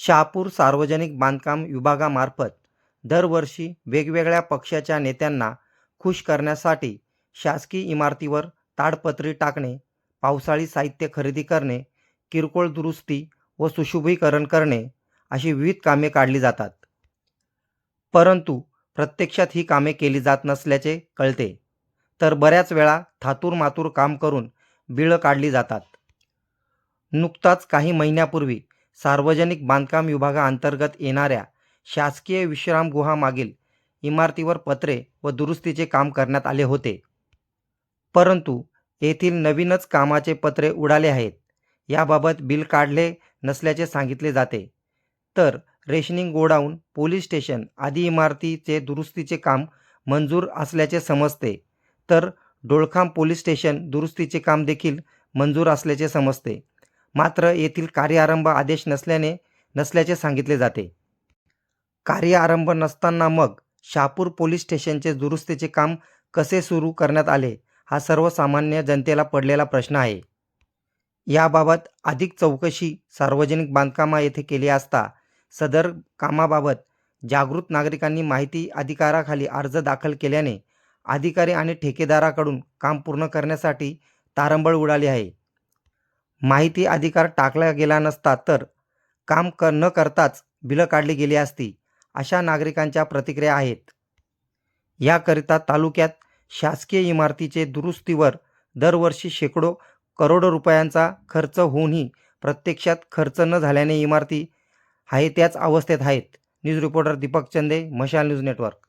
शहापूर सार्वजनिक बांधकाम विभागामार्फत दरवर्षी वेगवेगळ्या पक्षाच्या नेत्यांना खुश करण्यासाठी शासकीय इमारतीवर ताडपत्री टाकणे पावसाळी साहित्य खरेदी करणे किरकोळ दुरुस्ती व सुशोभीकरण करणे अशी विविध कामे काढली जातात. परंतु प्रत्यक्षात ही कामे केली जात नसल्याचे कळते. तर बऱ्याच वेळा थातूर मातूर काम करून बिळं काढली जातात. नुकताच काही महिन्यापूर्वी सार्वजनिक बांधकाम विभागाअंतर्गत येणाऱ्या शासकीय विश्रामगृहामागील इमारतीवर पत्रे व दुरुस्तीचे काम करण्यात आले होते. परंतु येथील नवीनच कामाचे पत्रे उडाले आहेत. याबाबत बिल काढले नसल्याचे सांगितले जाते. तर रेशनिंग गोडाऊन पोलीस स्टेशन आदी इमारतीचे दुरुस्तीचे काम मंजूर असल्याचे समजते. तर डोळखाम पोलीस स्टेशन दुरुस्तीचे काम देखील मंजूर असल्याचे समजते. मात्र येथील कार्यारंभ आदेश नसल्याने नसल्याचे सांगितले जाते. कार्यारंभ नसताना मग शहापूर पोलीस स्टेशनचे दुरुस्तीचे काम कसे सुरू करण्यात आले हा सर्वसामान्य जनतेला पडलेला प्रश्न आहे. याबाबत अधिक चौकशी सार्वजनिक बांधकामा येथे केली असता सदर कामाबाबत जागृत नागरिकांनी माहिती अधिकाराखाली अर्ज दाखल केल्याने अधिकारी आणि ठेकेदाराकडून काम पूर्ण करण्यासाठी तारंबळ उडाली आहे. माहिती अधिकार टाकला गेला नसता तर काम क न करताच बिलं काढली गेली असती अशा नागरिकांच्या प्रतिक्रिया आहेत. याकरिता तालुक्यात शासकीय इमारतीचे दुरुस्तीवर दरवर्षी शेकडो करोडो रुपयांचा खर्च होऊनही प्रत्यक्षात खर्च न झाल्याने इमारती आहे त्याच अवस्थेत आहेत. न्यूज रिपोर्टर दीपक चंदे मशाल न्यूज नेटवर्क.